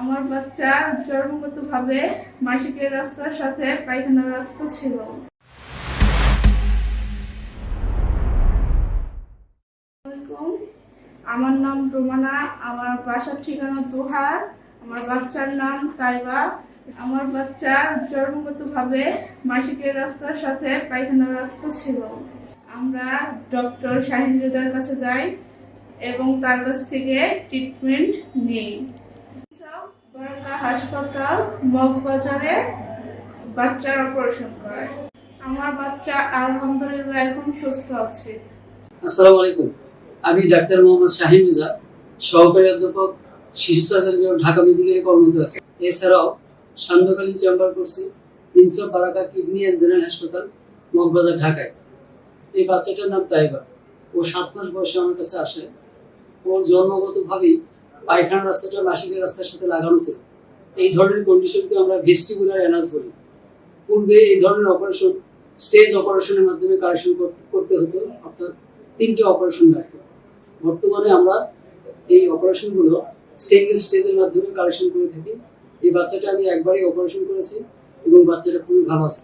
আমার বাচ্চা জন্মগতভাবে মাসিকের রাস্তার সাথে পায়খানার রাস্তা ছিল। আমার নাম রোমানা, আমার বাসার ঠিকানা দোহার, আমার বাচ্চার নাম তাইবা। আমার বাচ্চা জন্মগতভাবে মাসিকের রাস্তার সাথে পায়খানার রাস্তা ছিল। আমরা ডক্টর শাহিন রেজার কাছে যাই এবং তার কাছ থেকে ট্রিটমেন্ট নিই। হাসপাতাল, মগবাজারে বাচ্চার অপারেশন আমার বাচ্চা আলহামদুলিল্লাহ এখন সুস্থ আছে। আসসালামু আলাইকুম। আমি ডাক্তার মোহাম্মদ শাহিন মির্জা, সহকারী অধ্যাপক, শিশু সার্জারি ঢাকা মেডিকেলে কর্মরত আছি। এছাড়াও সান্ধ্যকালীন চেম্বার করছি, ইনসাফ বারাকা কিডনি অ্যান্ড জেনারেল হাসপাতাল, মগবাজার, ঢাকায়। এই বাচ্চাটার নাম তাইবা। ও সাত মাস বয়সে আমার কাছে আসে। ওর জন্মগতভাবেই পায়খানা রাস্তাটা মাসিকের রাস্তার সাথে লাগানো ছিল। এই ধরনের কন্ডিশনকে আমরা ভেস্টিবুলার অ্যানাস বলি। পূর্বে এই ধরনের অপারেশন স্টেজ অপারেশনের মাধ্যমে কারেকশন করতে হতো, অর্থাৎ তিনটে অপারেশন লাগতো বর্তমানে আমরা এই অপারেশনগুলো সিঙ্গেল স্টেজের মাধ্যমে কারেকশন করে থাকি। এই বাচ্চাটা আমি একবারই অপারেশন করেছি এবং বাচ্চাটা খুবই ভালো আছে।